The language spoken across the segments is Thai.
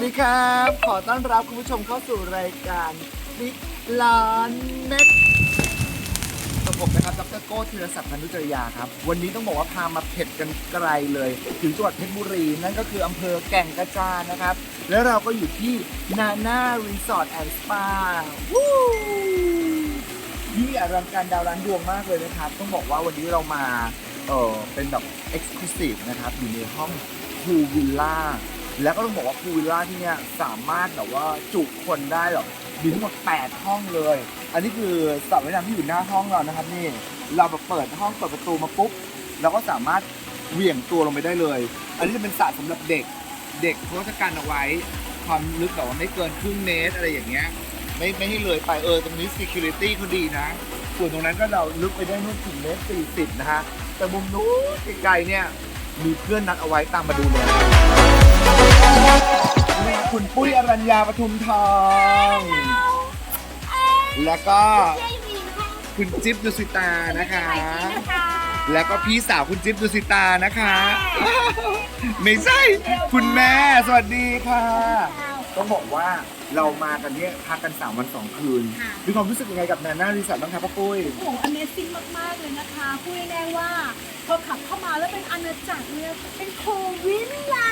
วัสดีครับ ขอต้อนรับคุณผู้ชมเข้าสู่รายการบิ๊กล้านเม็ดกับผมนะครับดรโก้ธีรศักดิ์พันธุจริยาครับ วันนี้ต้องบอกว่าพามาเผ็ดกันไกลเลย ถึงจังหวัดเพชรบุรี นั่นก็คืออำเภอแก่งกระจานนะครับ แล้วเราก็อยู่ที่นาน่ารีสอร์ทแอนด์สปาวู้นี่อลังการดาวร้านดวงมากเลยนะครับ ต้องบอกว่าวันนี้เรามา เออเป็นแบบเอ็กซ์คลูซีฟนะครับ อยู่ในห้องพูวิลล่า แล้วก็ต้องบอกว่าพูวิลล่าที่เนี่ยสามารถแบบว่าจุคนได้แบบมีทั้งหมด 8 ห้องเลย อันนี้คือสระว่ายน้ำที่อยู่หน้าห้องเรานะครับนี่ เราแบบเปิดห้องเปิดประตูมาปุ๊บเราก็สามารถเหวี่ยงตัวลงไปได้เลย อันนี้จะเป็นสระสำหรับเด็ก เด็กเขาจะกันเอาไว้ ความลึกแบบว่าไม่เกินครึ่งเมตรอะไรอย่างเงี้ย ไม่ไม่ให้เลยไปเออตรงนี้ security เขาดีนะ ส่วนตรงนั้นก็เราลึกไปได้นู่นถึงเมตรสี่สิบนะฮะ แต่มุมนู้นไกลๆเนี่ย มีเพื่อนนัดเอาไว้ตามมาดูเลยมีคุณปุ้ยอรัญญาปทุมทอง แล้วก็คุณจิ๊บดุสิตานะคะ แล้วก็พี่สาวคุณจิ๊บดุสิตานะคะ ไม่ใช่ คุณแม่สวัสดีค่ะ ต้องบอกว่าเรามากันเนี่ยพักกัน3วัน2คืนค่ะ มีความรู้สึกยังไงกับนาน่ารีสอร์ทบ้างครับป้าปุ้ย โอ้โห Amazing มาก ๆ เลยนะคะ พูดแน่ๆว่าพอขับเข้ามาแล้วเป็นอาณาจักรเนี่ยเป็นโควินล่ะ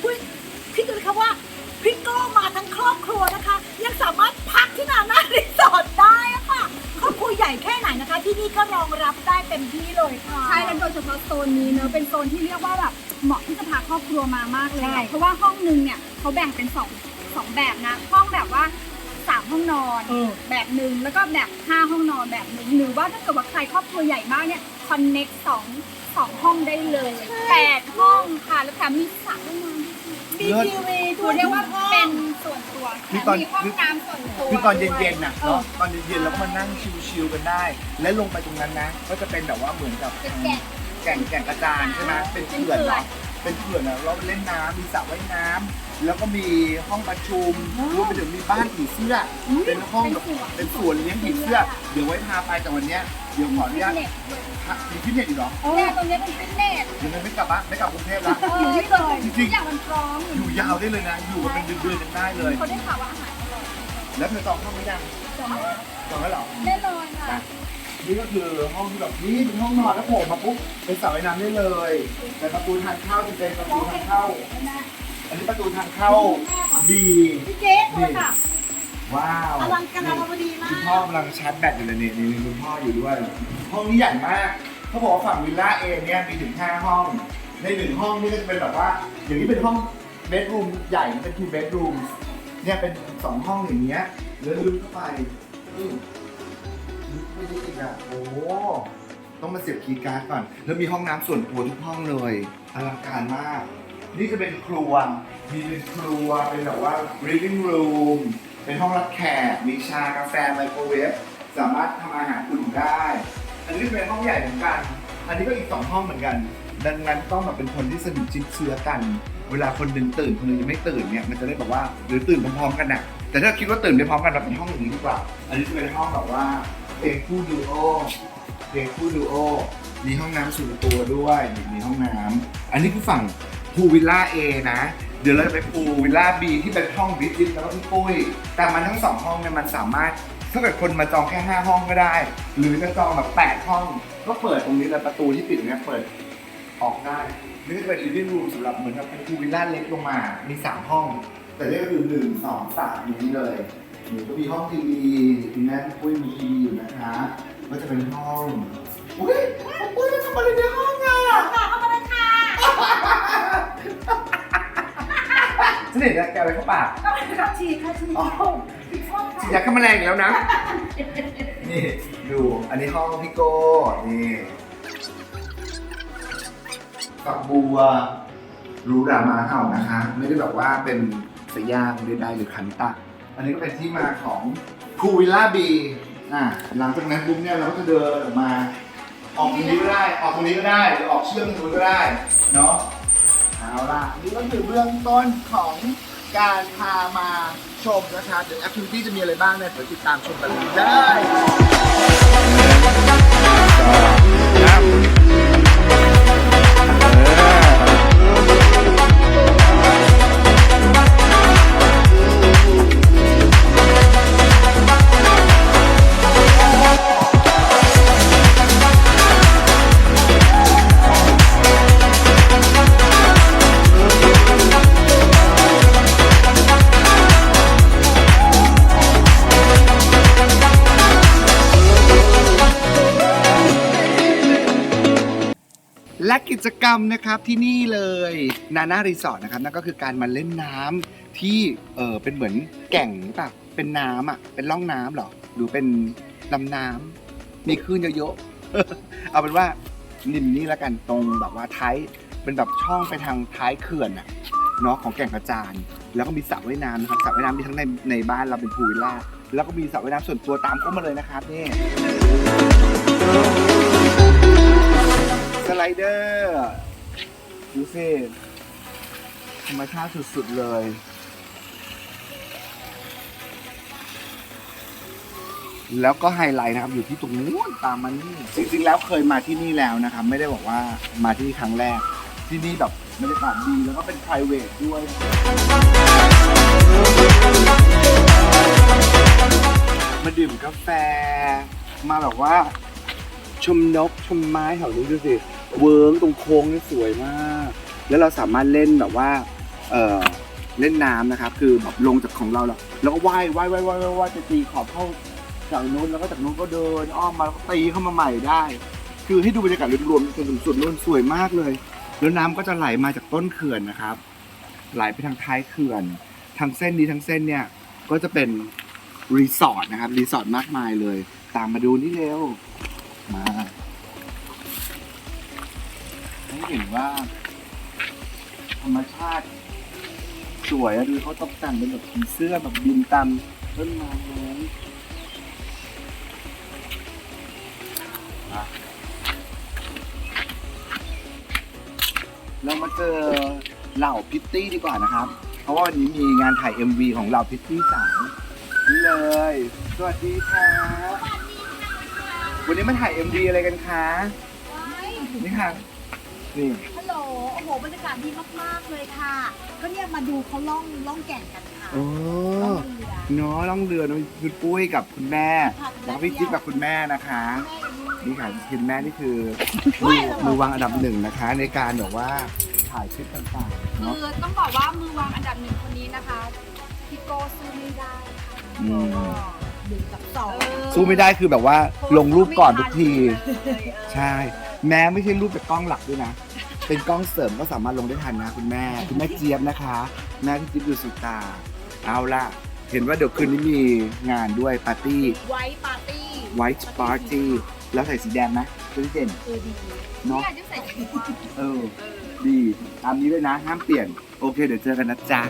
พูดคิดดูนะคะว่าพี่โก้มาทั้งครอบครัวนะคะ ยังสามารถพักที่นานารีสอร์ทได้อะค่ะครอบครัวใหญ่แค่ไหนนะคะ ที่นี่ก็รองรับได้เต็มที่เลยค่ะ ใช่แล้วโดยเฉพาะโซนนี้เนอะเป็นโซนที่เรียกว่าแบบเหมาะที่จะพาครอบครัวมามากเลยใช่ อะเพราะว่าห้องนึงเนี่ยเขาแบ่งเป็นสอง สองแบบนะ ห้องแบบว่าสามห้องนอนเออ แบบหนึ่งแล้วก็แบบห้าห้องนอนแบบหนึ่งหรือว่าถ้าเกิดว่าใครครอบครัวใหญ่มากเนี่ยคอนเน็กสองสองห้องได้เลยแปดห้องค่ะแล้วแถมมีสระห้องน้ำมีทีวีคืด้วอยเรียกว่าทุห้องเป็นส่วนตัวแถนี่มตอน มีห้องน้ำส่วนตัวคือตอนเย็นๆน่ะเออเนาะตอนเย็นๆเราก็มานั่งชิลๆกันได้ และลงไปตรงนั้นนะ ก็จะเป็นแบบว่าเหมือนกับเป็นแกะแก่งแก่งกระจานใช่ไหมเป็นเขื่อนเนาะเป็นเขื่อนอะเราเล่นน้ำมีสระว่ายน้ำ แล้วก็มีห้องประชุมรวมไปถึงมีบ้านผีเสื้ออเป็นห้องแบบเป็นสวนเลี้ยงผีเสื้อ เดี๋ยวไว้พาไปแต่วันเนี้ยเดี๋ยวขออนุญาตฟิตเนสด้วยพามีฟิตเนสอีกเหรอเนี่ยตรงเนี้ยเป็นฟิตเนสเดี๋ยวไม่กลับบ้านไม่กลับกรุงเทพละอยู่ที่เลยจริงๆทุกอย่างมันพร้อมอยู่ยาวได้เลยนะ อยู่กันเป็นเดือนๆยังได้เลย เขาได้ข่าวว่าอาหารอร่อยแล้วเธอจองห้องไม่ยังจองจองแล้วเหรอ แน่นอนค่ะ นี่ก็คือห้องที่แบบนี่เป็นห้องนอนแล้วโผล่มาปุ๊บเป็นสระว่ายน้ำได้เลย แต่ประตูทางเข้าจะเป็นประตูทางเข้า อันนี้ประตูทางเข้าดีพี่เจ๊โทรศัพท์ว้าวอลังการอลังดีมาคุณพ่อก กำลังชาร์จแบตอยู่เลยนี่นี่มีคุณพ่ออยู่ด้วย ห้องนี้ใหญ่มากเขาบอกว่าฝั่งวิลล่าเองเนี่ยมีถึง5ห้อง ในหนึ่งห้องนี่ก็จะเป็นแบบว่า อย่างนี้เป็นห้องเบดรูมใหญ่เป็นทูเบดรูมเนี่ยเป็นสองห้องอย่างเงี้ยแล้วลึกเข้าไปอืมลึกไปได้อีกอะโอ้ต้องมาเสียบคีย์การ์ดก่อน แล้วมีห้องน้ำส่วนตัวทุกห้องเลยอลังการมาก นี่จะเป็นครัว มีเป็นครัว เป็นแบบว่า living room เป็นห้องรับแขก มีชากาแฟไมโครเวฟ สามารถทำอาหารอุ่นได้ อันนี้เป็นห้องใหญ่เหมือนกัน อันนี้ก็อีกสองห้องเหมือนกัน ดังนั้นต้องแบบเป็นคนที่สนิทชิดเชื้อกัน เวลาคนหนึ่งตื่นคนหนึงยังไม่ตื่นเนี่ย มันจะได้แบบว่า หรือตื่นพร้อมๆกันนะแต่ถ้าคิดว่าตื่นไปพร้อมกันเราเป็นห้องอย่างนี้ดีกว่า อันนี้จะเป็นห้องแบบว่าเพลงคู่ดูโอเพลงคู่ดูโอ มีห้องน้ำส่วนตัวด้วย มีห้องน้ำ อันนี้คือฝั่ง พูวิลล่าเอนะ เดี๋ยวเราจะไปพูวิลล่าบีที่เป็นห้องบิจิตแล้วก็พี่ปุ้ย แต่มันทั้งสองห้องเนี่ยมันสามารถถ้าเกิดคนมาจองแค่ 5 ห้องก็ได้ หรือจะจองแบบ 8 ห้อง ก็เปิดตรงนี้เลยประตูที่ปิดเนี่ยเปิดออกได้นี่ก็เป็น living room สำหรับเหมือนกับเป็นพูวิลล่าเล็กลงมา มี 3 ห้อง แต่นี่ก็คือ 1 2 3อย่างนี้เลยนี่ก็มีห้องทีวีคุณแม่ปุ้ยมีทีวีอยู่นะคะ ก็จะเป็นห้องอุ้ย เห็นแกอะไรเข้าปากค่ะฉีดค่ะฉีดอ๋อฉีดฟอกค่ะฉีดยาฆ่าแมลงอีกแล้วนะ นี่ดูอันนี้ห้องพี่โก้นี่ฝักบัวรูรามาเห่านะคะ ไม่ได้แบบว่าเป็นสยางใดๆหรือขันตะอันนี้ก็เป็นที่มาของคูวิลล่าบีอะหลังจากนั้นปุ๊บเนี่ยเราก็จะเดินออกมา ออกตรงนี้ก็ได้ ออกตรงนี้ก็ได้หรือออกเชื่อมตรงนู้นก็ได้ เนาะ เอาล่ะ นี่ก็คือเบื้องต้นของการพามาชมนะคะเดี๋ยวแอคทิวิตี้จะมีอะไรบ้างเนี่ยเดี๋ยวติดตามชมกันได้ กิจกรรมนะครับที่นี่เลยนาน่ารีสอร์ทนะครับนั่นก็คือการมาเล่นน้ำที่เออเป็นเหมือนแก่งหรือเปล่ะเป็นน้ำอะเป็นร่องน้ำเหรอหรือเป็นลำน้ำมีคลื่นเยอะๆ เอาเป็นว่าริมนี้แล้วกันตรงแบบว่าท้ายเป็นแบบช่องไปทางท้ายเขื่อนอะ เนาะของแก่งกระจาน แล้วก็มีสระว่ายน้ำนะครับสระว่ายน้ำมีทั้งในในบ้านเราเป็นพูลวิลล่าแล้วก็มีสระว่ายน้ำส่วนตัวตามเข้ามาเลยนะครับนี่ ลเดอร์ดูสิธรรมชาติสุดๆเลยแล้วก็ไฮไลท์นะครับอยู่ที่ตรงนู้นตามมานี่จริงๆแล้วเคยมาที่นี่แล้วนะครับไม่ได้บอกว่ามาที่นี่ครั้งแรก ที่นี่แบบบรรยากาศดีแล้วก็เป็น p r i v a t ด้วย มาดื่มกาแฟ มาแบบว่า ชมนกชมไม้แถวนี้ดูสิ เวิร์กตรงโค้งนี่สวยมาก แล้วเราสามารถเล่นแบบว่าเออเล่นน้ำนะครับ คือแบบลงจากของเราแล้วแล้วก็ว่ายว่ายว่ายว่ายว่ายว่ายจะตีขอบเข้าจากนู้นแล้วก็จากนู้นก็เดินอ้อมมาแล้วก็ตีเข้ามาใหม่ได้ คือให้ดูบรรยากาศรวมๆจนถึงสุดนู่นสวยมากเลย แล้วน้ำก็จะไหลมาจากต้นเขื่อนนะครับ ไหลไปทางท้ายเขื่อนทางเส้นนี้ทั้งเส้นเนี่ยก็จะเป็นรีสอร์ทนะครับรีสอร์ทมากมายเลย ตามมาดูนี่เร็วมา ให้เห็นว่า ธรรมชาติ สวยอะดูเขาตกแต่งเป็นแบบผีเสื้อแบบบินตามต้นไม้มาเรามาเจอเหล่าพิตตี้ดีกว่านะครับ เพราะว่าวันนี้มีงานถ่าย MV ของเหล่าพิตตี้สาวนี่เลย สวัสดีค่ะ วันนี้มาถ่าย MV อะไรกันคะ นี่ค่ะ นี่ ฮัลโหล โอ้โห บรรยากาศดีมาก ๆ เลยค่ะ ก็เนี่ยมาดูเขาล่องล่องแก่งกันค่ะโอ้ล่องเรือ เนาะล่องเรือน้องคุณปุ้ยกับคุณแม่ค่ะ แล้วก็พี่จิ๊บกับคุณแม่นะคะแม่นี่ค่ะคุณแม่นี่คือมือมือวางอันดับหนึ่งนะคะ ในการแบบว่าถ่ายคลิปต่างๆคืเนาะอต้องบอกว่ามือวางอันดับหนึ่งคนนี้นะคะพี่โก้สู้ไม่ได้ค่ะอืม หนึ่งกับสองเออสู้ไม่ได้คือแบบว่าลงรูปก่อนทุกทีเลยเออใช่ แม้ไม่ใช่รูปจากกล้องหลักด้วยนะ เป็นกล้องเสริมก็สามารถลงได้ทันนะคุณแม่ คุณแม่เจี๊ยบนะคะแม่ที่จิ๊บดูสุตา เอาล่ะ เห็นว่าเดี๋ยวคืนนี้มีงานด้วยปาร์ตี้ ไว้ปาร์ตี้ White Party แล้วใส่สีแดงไหมสีเด่นเออดีเนาะ เนี่ยจะใส่ถุงมือเออ ดี ตามนี้เลยนะ ห้ามเปลี่ยน โอเค เดี๋ยวเจอกันนะจ๊ะ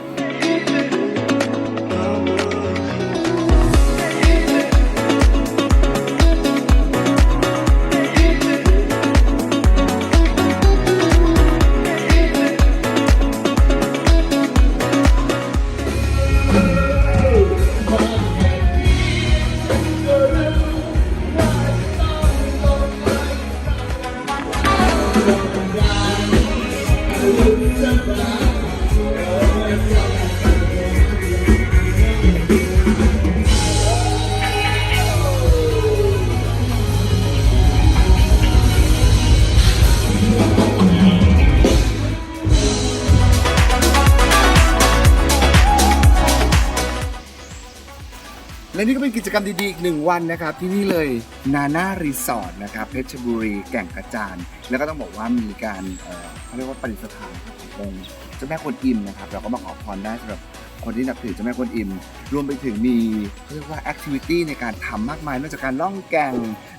และนี่ก็เป็นกิจกรรมดีๆ อีกหนึ่งวันนะครับ ที่นี่เลยนาน่ารีสอร์ทนะครับเพชรบุรีแก่งกระจาน แล้วก็ต้องบอกว่ามีการเอ่อเขาเรียกว่าประดิษฐานขององค์เจ้าแม่กวนอิมนะครับเราก็มาขอพรได้สำหรับคนที่นับถือเจ้าแม่กวนอิม รวมไปถึงมีเขาเรียกว่าแอคทิวิตี้ในการทำมากมายนอกจากการล่องแก่ง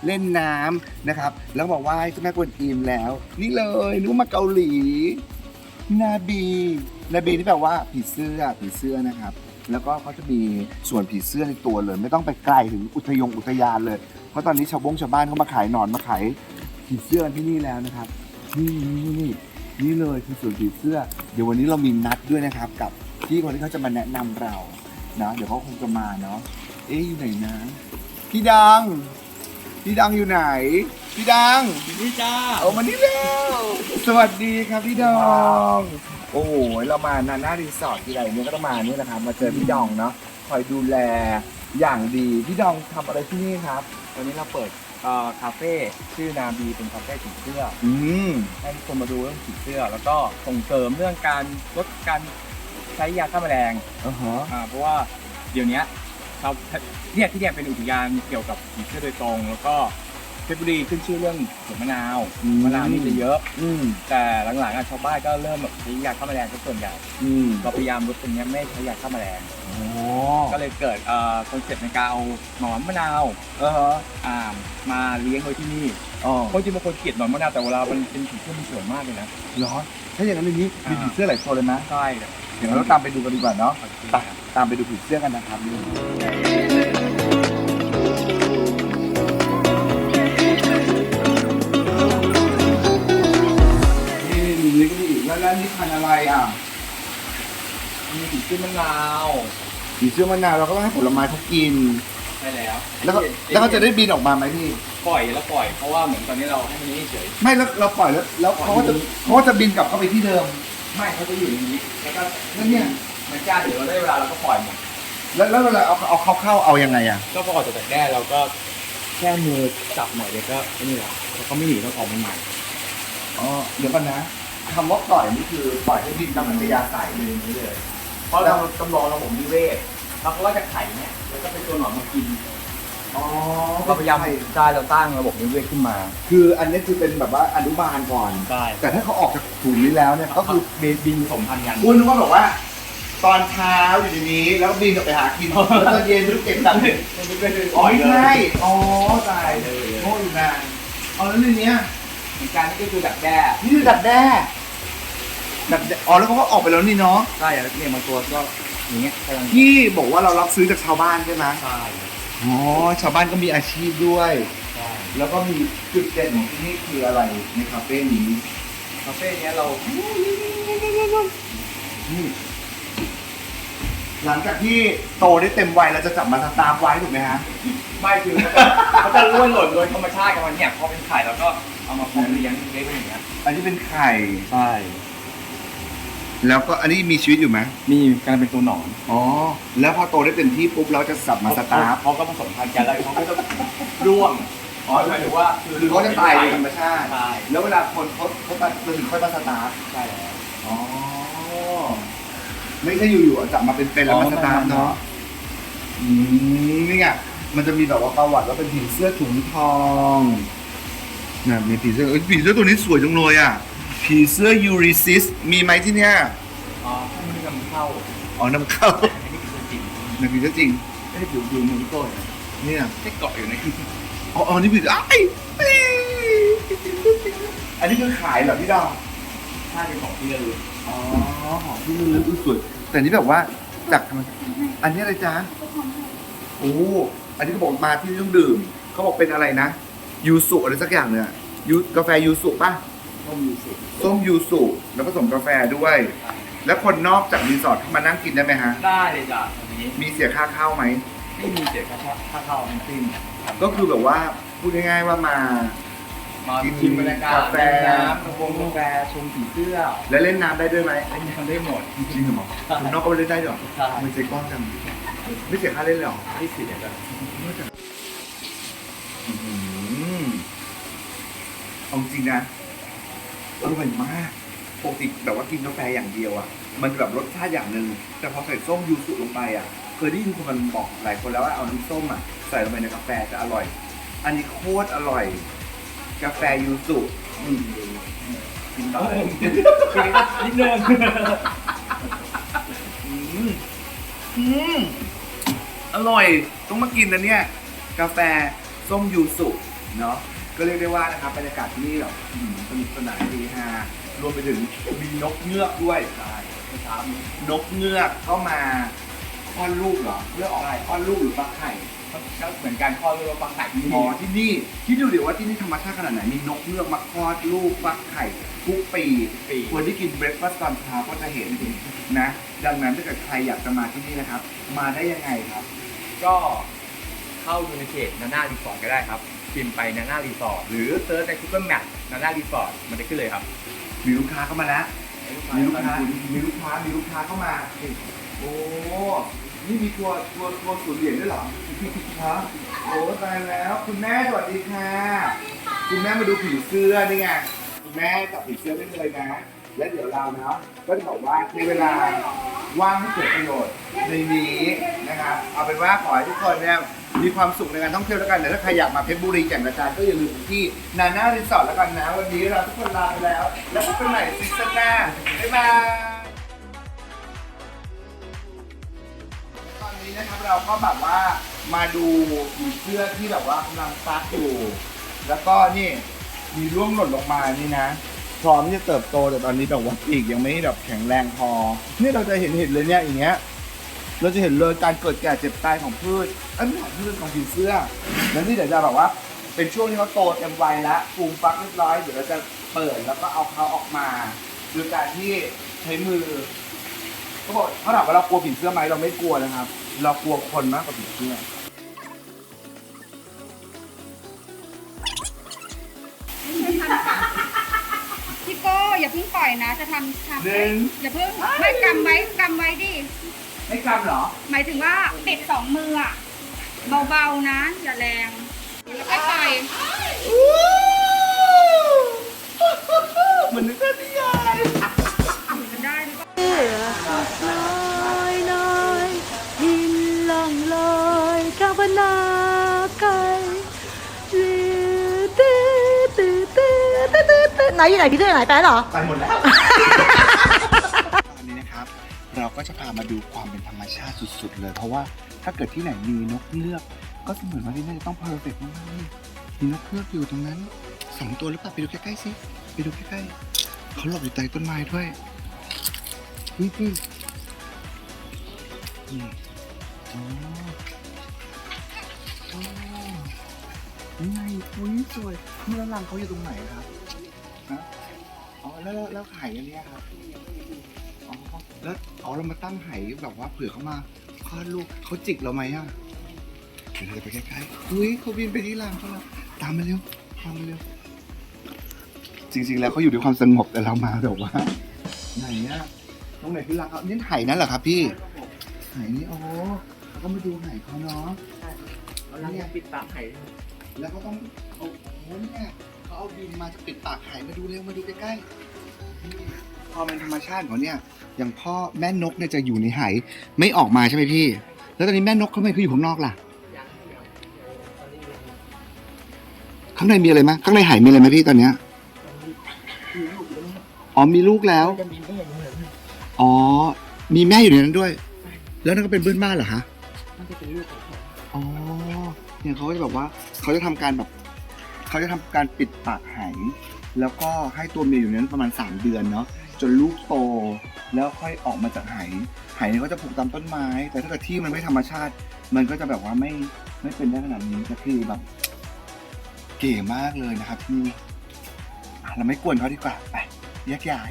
เล่นน้ำนะครับ แล้วบอกว่าเจ้าแม่กวนอิมแล้ว นี่เลยนึกว่ามาเกาหลี นาบี นาบีที่แปลว่าผีเสื้อผีเสื้อนะครับ แล้วก็เขาจะมีส่วนผีเสื้อในตัวเลย ไม่ต้องไปไกลถึงอุทยงอุทยานเลย เพราะตอนนี้ชาวบงชาวบ้านเขามาขายหนอนมาขายผีเสื้อที่นี่แล้วนะครับ นี่นี่นี่นี่เลยคือส่วนผีเสื้อ เดี๋ยววันนี้เรามีนัดด้วยนะครับ กับพี่คนที่เขาจะมาแนะนำเรานะเดี๋ยวเขาคงจะมาเนาะเอ๊ะอยู่ไหนนะพี่ดัง พี่ดังอยู่ไหน พี่ดังนี่จ้าเอามานี่เร็วสวัสดีครับพี่ดอง โอ้โหเรามานาน่ารีสอร์ทที่ไรเนี่ยก็ต้องมานี่นะครับมาเจอพี่ดองเนาะคอยดูแลอย่างดีพี่ดองทำอะไรที่นี่ครับ วันนี้เราเปิดเอ่อคาเฟ่ชื่อนาบีเป็นคาเฟ่ผีเสื้ออืมให้คนมาดูเรื่องผีเสื้อ แล้วก็ส่งเสริมเรื่องการลดการใช้ยาฆ่าแมลงอ๋อฮะอ่าเพราะว่าเดี๋ยวเนี้ยเราเนี่ยที่เนี่ยเป็นอุทยานเกี่ยวกับผีเสื้อโดยตรง แล้วก็ เพชรบุรีขึ้นชื่อเรื่องสวนมะนาวอืม มะนาวนี่จะเยอะ อืมแต่หลังๆอะชาวบ้านก็เริ่มแบบใช้ยาฆ่าแมลงเป็นส่วนใหญ่อืมเราพยายามลดตรงเนี้ยไม่ใช้ยาฆ่าแมลง โอ้ก็เลยเกิดเอ่อคอนเซ็ปต์ในการเอาหนอนมะนาวเออฮะอ่ามาเลี้ยงไว้ที่นี่อ๋อเพราะจริงๆบางคนเกลียดหนอนมะนาวแต่เวลามันเป็นผีเสื้อมันสวยมากเลยนะ เหรอถ้าอย่างนั้นในนี้มีอ่า ผีเสื้อหลายตัวเลยนะใช่เดี๋ยวเราตามไปดูกันดีกว่าเนาะ ไปตามไปดูผีเสื้อกันนะครับนี่นี่ แล้วแล้วนี่พันธุ์อะไรอะมีผีเสื้อมะนาวผีเสื้อมะนาวเราก็ต้องให้ผลไม้เขากินใช่แล้วแล้วก็แล้วเขาจะได้บินออกมาไหมพี่ ปล่อยแล้วปล่อยเพราะว่าเหมือนตอนนี้เราให้มันนี่เฉย ไม่แล้วเราปล่อยแล้วแล้วเขาก็จะเขาก็จะบินกลับเข้าไปที่เดิม ไม่เขาจะอยู่ในนี้แล้วก็แล้วเนี่ยมันจ้าเดี๋ยวเราได้เวลาเราก็ปล่อยหมดแล้วแล้วเวลาเอาเอาเข้าเข้าเอายังไงอะ ก็พอออกจากแด้เราก็แค่มือจับหน่อยเดียวก็ไอ้นี่แหละแล้วเขาไม่หนีต้องออกมาใหม่อ๋อเดี๋ยวก่อนนะ คำว่าปล่อยนี่คือปล่อยให้บินตามอัธยาศัยเลยางนี้เลย เพราะเราจำลองระบบนิเวศเราก็ว่าจะไข่เนี่ยแล้วก็เป็นตัวหนอนมากินอ๋อเราพยายามใช่เราสร้างระบบนิเวศขึ้นมา คืออันนี้คือเป็นแบบว่าอนุบาลก่อน ใช่แต่ถ้าเขาออกจากถุงนี้แล้วเนี่ยก็คือบินผสมพันธุ์กันคุณนึกว่าบอกว่า ตอนเช้าอยู่ในนี้แล้วก็บินออกไปหากินแล้วตอนเย็นรู้เก็บกลับอ๋อไม่ใช่อ๋อตายโง่อยู่นานเอาแล้วในเนี้ยเหมื อนกันนี่ก็คือดักแด้นี่คือดักแด้ดักแด้อ๋อแล้วเขาก็ออกไปแล้วนี่เนาะใช่แล้วเนี่ยบางตัวก็อย่างเงี้ยกำลังที่บอกว่าเรารับซื้อจากชาวบ้านใช่ไหมใช่อ๋อชาวบ้านก็มีอาชีพด้วย ใช่แล้วก็มีจุดเด่นของที่นี่คืออะไรในคาเฟ่นี้คาเฟ่เนี้ยเรานี่หลังจากที่โตได้เต็มวัยเราจะจับมาสตาร์ฟไว้ถูกไหมฮะ ไม่คือเขาจะล้วนหล่นโดยธรรมชาติกันมันเนี่ยพอเป็นไข่แล้วก็ เอามาเพาะเลี้ยงเล็กๆอย่างเงี้ยอันนี้เป็นไข่ ใช่ แล้วก็อันนี้มีชีวิตอยู่ไหมมีการเป็นตัวหนอนอ๋อ แล้วพอโตได้เต็มที่ปุ๊บเราจะสับมาสตาร์ฟเขาก็ผสมพันธุ์กันแล้วเขาก็จะร่วงอ๋อหมายถึงว่าคือเขาจะตายโดยธรรมชาติ ใช่แล้วเวลาคนเขาเขามาถึงค่อยมาสตาร์ฟใช่แล้วอ๋อ ไม่ใช่อยู่ๆเอาจับมาเป็นๆแล้วมาสตาร์ฟเนาะอืมนี่ไงมันจะมีแบบว่าประวัติว่าเป็นผีเสื้อถุงทอง นะมีผีเสื้อเอ้ยผีเสื้อตัวนี้สวยจังเลยอะผีเสื้อยูริซิสมีไหมที่เนี้ยอ๋อถ้ามันนำเข้าอ๋อนำเข้าอันนี้คือจริงนะผีเสื้อจริงไม่ได้ผิวผิวมือพี่โก้ยเนี่ยแค่เกาะอยู่ในอ๋ออ๋อนี่ผีอ้ายเอ้ยอันนี้คือขายเหรอพี่ดาวถ้าเป็นของที่ระลึกอ๋อของที่ระลึกอุ๊ยสวยแต่นี่แบบว่าจากธรรมชาติอันนี้อะไรจ๊ะโอ้อันนี้เขาบอกมาที่นี่ต้องดื่มเขาบอกเป็นอะไรนะ ยูสุอะไรสักอย่างเนี่ยยูกาแฟยูสุป่ะต้องมีสิส้มยูสุแล้วผสมกาแฟด้วย แล้วคนนอกจากรีสอร์ทเข้ามานั่งกินได้ไหมฮะ ได้เลยจ้ะอันนี้มีเสียค่าเข้าไหม ไม่มีเสียค่าค่าเข้าทั้งสิ้นก็คือแบบว่าพูดง่ายๆว่ามา มาชิมบรรยากาศกาแฟเล่นน้ำกาแฟกาแฟชมผีเสื้อและเล่นน้ำได้ด้วยไหมเล่นน้ำได้หมด จริงเหรอคนนอกก็ไม่เล่นได้เหรอใช่ไม่ใจกว้างจังไม่เสียค่าเล่นเลยเหรอ ที่เสียจ้ะ อื้อหือ เอาจริงนะอร่อยมากปกติแบบว่ากินกาแฟอย่างเดียวอะ มันแบบรสชาติอย่างหนึ่งแต่พอใส่ส้มยูสุลงไปอะ เคยได้ยินคนมันบอกหลายคนแล้วว่าเอาน้ำส้มอะใส่ลงไปในกาแฟจะอร่อย อันนี้โคตรอร่อย กาแฟยูสุอืมกินต่อเลย นิดนึงอืมอืมอร่อย ต้องมากินนะเนี่ย กาแฟส้มยูสุ เนาะ ก็เรียกได้ว่านะครับบรรยากาศที่นี่แบบอืมสนุกสนานดีฮารวมไปถึงมีนกเงือกด้วยใช่เมื่อเช้ามีนกเงือกก็มาคลอดลูกเหรอเลือกออกคลอดลูกหรือฟักไข่ ก็เหมือนการคลอดลูกแล้วฟังไข่ที่อ๋อนี่ที่นี่คิดดูเดี๋ยวว่าที่นี่ธรรมชาติขนาดไหนมีนกเงือกมาคลอดลูกฟักไข่ทุกปีปีคนที่กินเบรคฟาสต์ตอนเช้าก็จะเห็นนะ ดังนั้นถ้าเกิดใครอยากจะมาที่นี่นะครับ มาได้ยังไงครับ ก็ เข้าดูในเพจนาน่ารีสอร์ทก็ได้ครับพิมพ์ไปนาน่ารีสอร์ทหรือเซิร์ชใน Google Map นาน่ารีสอร์ทมันจะขึ้นเลยครับมีลูกค้าเข้ามาแล้วมีลูกค้ามีลูกค้ามีลูกค้าเข้ามา โอ้ นี่มีทัวร์ทัวร์ทัวร์ศูนย์เหรียญด้วยเหรอฮะโอ้ตายแล้ว คุณแม่สวัสดีค่ะ คุณแม่มาดูผีเสื้อนี่ไงคุณแม่จับผีเสื้อได้เลยนะ และเดี๋ยวเราเนาะก็จะบอกว่าในเวลาว่างให้เกิดประโยชน์ในนี้นะครับเอาเป็นว่าขอให้ทุกคนเนี่ย มีความสุขในการท่องเที่ยวแล้วกันแต่ถ้าใครอยากมาเพชรบุรีแก่งกระจานก็อย่าลืมที่นาน่ารีสอร์ทแล้วกันนะวันนี้เราทุกคนลาไปแล้ว แล้วพบกันใหม่ซีซั่นหน้าบ๊ายบายตอนนี้นะครับเราก็แบบว่ามาดูผีเสื้อที่แบบว่ากำลังฟักอยู่ แล้วก็นี่มีร่วงหล่นลงมานี่นะ พร้อมที่จะเติบโตแต่ตอนนี้แบบว่าปีกยังไม่แบบแข็งแรงพอ นี่เราจะเห็นเห็นเลยเนี่ยอย่างเงี้ย เราจะเห็นเลยการเกิดแก่เจ็บตายของพืชเอ้ยไม่ของพืชของผีเสื้อ แล้วนี่เดี๋ยวจะแบบว่า เป็นช่วงที่เขาโตเต็มวัยแล้วฟูมฟักเรียบร้อยเดี๋ยวเราจะเปิดแล้วก็เอาเขาออกมาโดยการที่ใช้มือเขาบอกเขาถามว่าเรากลัวผีเสื้อไหมเราไม่กลัวนะครับ เรากลัวคนมากกว่าผีเสื้อพี่โก้อย่าเพิ่งปล่อยนะ จะทำทำหนึ่ง อย่าเพิ่งไม่กำไว้กำไว้ดิ ให้กำเหรอ หมายถึงว่าติดสองมืออะเบาๆนะ อย่าแรงแล้วก็ปล่อยเหมือนนึกว่านิยายมันได้หรือเปล่าลอยลอยหินล่องลอยกาบนาไกตื้อตื้อตื้อตื้อตื้อตื้อตื้อไหนอยู่ไหนพี่ตื้อไหนไปแล้วเหรอ ไปหมดแล้ว เราก็จะพามาดูความเป็นธรรมชาติสุดๆ เลย เพราะว่าถ้าเกิดที่ไหนมีนกเงือกก็จะเสมือนว่าที่นั่นจะต้องเพอร์เฟกต์มากๆมีนกเงือกอยู่ตรงนั้นสองตัวหรือเปล่าไปดูใกล้ๆสิไปดูใกล้ๆเขาหลบอยู่ใต้ต้นไม้ด้วยนี่พี่นี่อ๋ออ๋อนี่ไงอุ้ยสวยเมื่อรังเขาอยู่ตรงไหนครับฮะอ๋อแล้วแล้วไข่อันเนี้ยครับ แล้วอ๋อเรามาตั้งไห่แบบว่าเผื่อเขามาคลอดลูกเขาจิกเราไหมอะเดี๋ยวเราจะไปใกล้ๆอุ้ยเขาบินไปที่รังเขาแล้วตามมาเร็วตามมาเร็วจริง ๆ แล้วเขาอยู่ด้วยความสงบแต่เรามาแบบว่า ไหนอะตรงไหนคือรังเขานี่ไห่นั่นเหรอครับพี่ไห่นี่โอ้เขาก็มาดูไห่เขาเนาะเราลังปิดปากไข่แล้วก็ต้องเอาโอ้เนี่ยเขาเอาดินมาจะปิดปากไห่มาดูเร็วมาดูใกล้ๆ นี่พอเป็นธรรมชาติของเนี่ยอย่างพ่อแม่นกเนี่ยจะอยู่ในไหไม่ออกมาใช่ไหมพี่ แล้วตอนนี้แม่นกเขาไม่คืออยู่ข้างนอกล่ะข้างในมีอะไรไหมข้างในไหมีอะไรไหมพี่ตอนเนี้ยอ๋อมีลูกแล้ว อ๋อ มีแม่อยู่ในนั้นด้วย แล้วนั่นก็เป็นเพื่อนบ้านเหรอคะอ๋อเนี่ยเขาก็จะแบบว่าเขาจะทำการแบบเขาจะทำการปิดปากไหแล้วก็ให้ตัวเมียอยู่ในนั้นประมาณสามเดือนเนาะ จนลูกโต แล้วค่อยออกมาจากไหไหเนี่ยเขาจะผูกตามต้นไม้ แต่ถ้าเกิดที่มันไม่ธรรมชาติ มันก็จะแบบว่าไม่ไม่เป็นได้ขนาดนี้ก็คือแบบ เก๋มากเลยนะครับที่เราไม่กวนเขาดีกว่าไปแยกย้าย